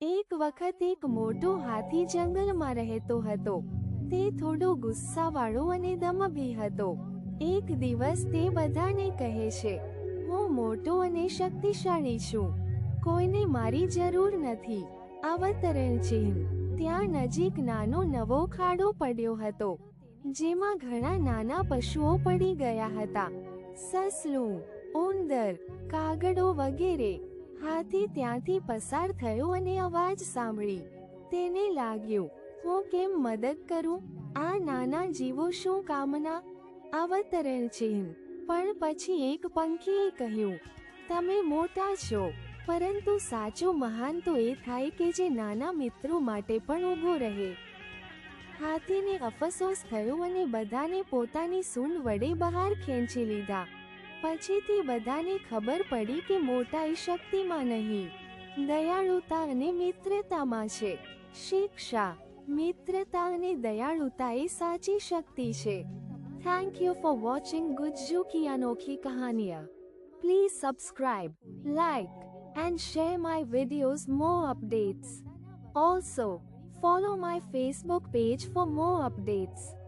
એક વખત એક મોટો હાથી જંગલમાં રહેતો હતો. તે થોડો ગુસ્સાવાળો અને દમભી હતો. એક દિવસ તે બધાને કહે છે, હું મોટો અને શક્તિશાળી છું. કોઈને મારી જરૂર નથી. અવતરણ ચિહ્ન ત્યાં નજીક નાનો નવો ખાડો પડ્યો હતો, જેમાં ઘણા નાના પશુઓ પડી ગયા હતા. સસલું, ઉંદર, કાગડો વગેરે હાથી ત્યાંથી પસાર થયો અને અવાજ સાંભળી. તેને લાગ્યું, હું કેમ મદદ કરું? આ નાના જીવો શું કામના? અવતરણ છે પણ પછી એક પંખીએ કહ્યું, તમે મોટા છો, પરંતુ સાચો મહાન તો એ થાય કે જે નાના મિત્રો માટે પણ ઊભો રહે. હાથીને અફસોસ થયો અને બધાને પોતાની સૂંઢ વડે બહાર ખેંચી લીધા. પછીથી બધાને ખબર પડી કે મોટા શક્તિમાં નહીં. દયાળુતા અને મિત્રતામાં છે. શિક્ષા. મિત્રતા અને દયાળુતા એ સાચી શક્તિ છે. Thank you for watching Gujju કી અનોખી કહાનિયા. Please subscribe like and share my videos more updates also follow my Facebook page for more updates.